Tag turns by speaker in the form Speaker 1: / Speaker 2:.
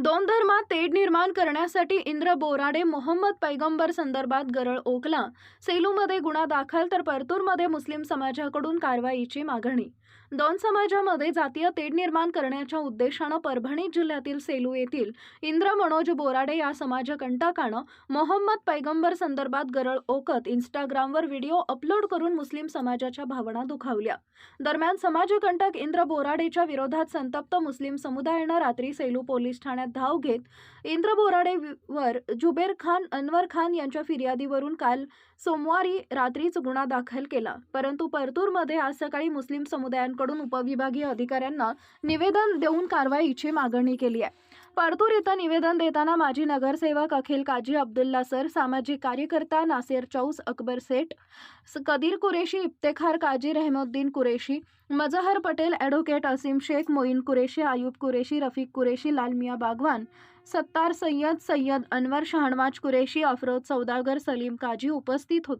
Speaker 1: दोन धर्मात तेढ निर्माण करण्यासाठी इंद्र बोराडे मोहम्मद पैगंबर संदर्भात गरळ ओकला. सेलूमध्ये गुन्हा दाखल तर परतूरमध्ये मुस्लिम समाजाकडून कारवाईची मागणी. दोन समाजामध्ये जातीय तेढ निर्माण करण्याच्या उद्देशानं परभणी जिल्ह्यातील सेलू येथील इंद्र मनोज बोराडे या समाजकंटकानं मोहम्मद पैगंबर संदर्भात गरळ ओकत इंस्टाग्रामवर व्हिडिओ अपलोड करून मुस्लिम समाजाच्या भावना दुखावल्या. दरम्यान समाजकंटक इंद्र बोराडेच्या विरोधात संतप्त मुस्लिम समुदायानं रात्री सेलू पोलीस ठाण्यात धाव घेत इंद्र बोराडेवर जुबेर खान अनवर खान यांच्या फिर्यादीवरून काल सोमवारी रात्रीच गुन्हा दाखल केला. परंतु परतूरमध्ये आज सकाळी मुस्लिम समुदायां समुदायांकडून उपविभागीय अधिकाऱ्यांना निवेदन देऊन कारवाईची मागणी केली आहे. परतूर इथं निवेदन देताना माजी नगरसेवक अखिल काजी अब्दुल्ला सर सामाजिक कार्यकर्ता नासेर चौस अकबर सेठ कदीर कुरेशी इफ्तेखार काजी रहमुद्दीन कुरेशी मजहर पटेल ॲडव्होकेट असीम शेख मोईन कुरेशी आयुब कुरेशी रफिक कुरेशी लालमिया बागवान सत्तार सय्यद सय्यद अनवर शहाणवाज कुरेशी अफरोज सौदागर सलीम काजी उपस्थित होते.